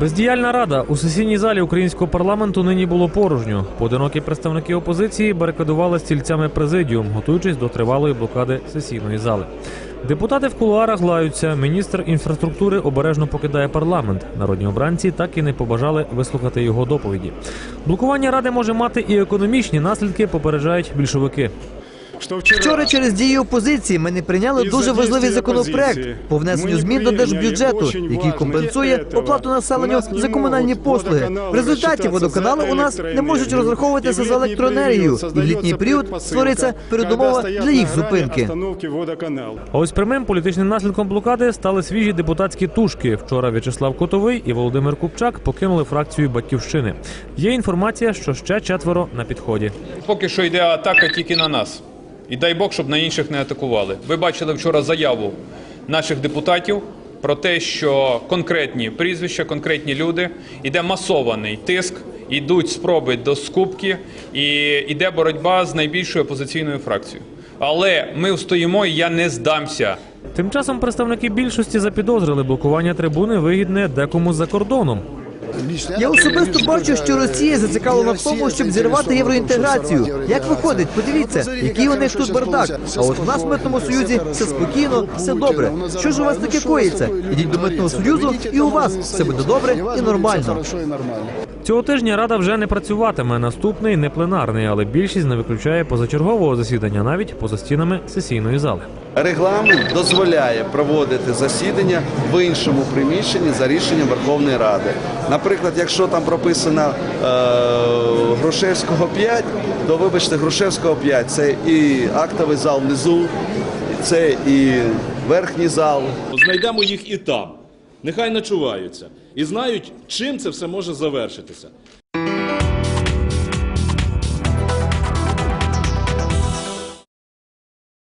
Бездіяльна рада у сесійній залі українського парламенту нині було порожньо. Поодинокі представники опозиції барикадували стільцями президіум, готуючись до тривалої блокади сесійної зали. Депутати в кулуарах лаються. Міністр інфраструктури обережно покидає парламент. Народні обранці так і не побажали вислухати його доповіді. Блокування ради може мати і економічні наслідки, попереджають більшовики. Вчора через дії опозиції ми не прийняли дуже важливий законопроект опозиції по внесенню змін до держбюджету, який компенсує оплату населенню за комунальні послуги. В результаті водоканали у нас не можуть розраховуватися за електроенергію, і в літній період створиться передумова для їх зупинки. А ось прямим політичним наслідком блокади стали свіжі депутатські тушки. Вчора В'ячеслав Котовий і Володимир Купчак покинули фракцію Батьківщини. Є інформація, що ще четверо на підході. Поки що йде атака тільки на нас. І дай Бог, щоб на інших не атакували. Ви бачили вчора заяву наших депутатів про те, що конкретні прізвища, конкретні люди, іде масований тиск, йдуть спроби до скупки, і йде боротьба з найбільшою опозиційною фракцією. Але ми встоїмо, і я не здамся. Тим часом представники більшості запідозрили блокування трибуни вигідне декому за кордоном. Я особисто бачу, що Росія зацікавлена в тому, щоб зірвати євроінтеграцію. Як виходить, подивіться, який у них тут бардак. А от у нас в митному союзі все спокійно, все добре. Що ж у вас таке коїться? Ідіть до митного союзу, і у вас все буде добре і нормально. Цього тижня рада вже не працюватиме. Наступний не пленарний, але більшість не виключає позачергового засідання навіть поза стінами сесійної зали. Регламент дозволяє проводити засідання в іншому приміщенні за рішенням Верховної Ради. Наприклад, якщо там прописано е, Грушевського 5, то вибачте, Грушевського 5 це і актовий зал внизу, це і верхній зал. Знайдемо їх і там. Нехай начуваються і знають, чим це все може завершитися.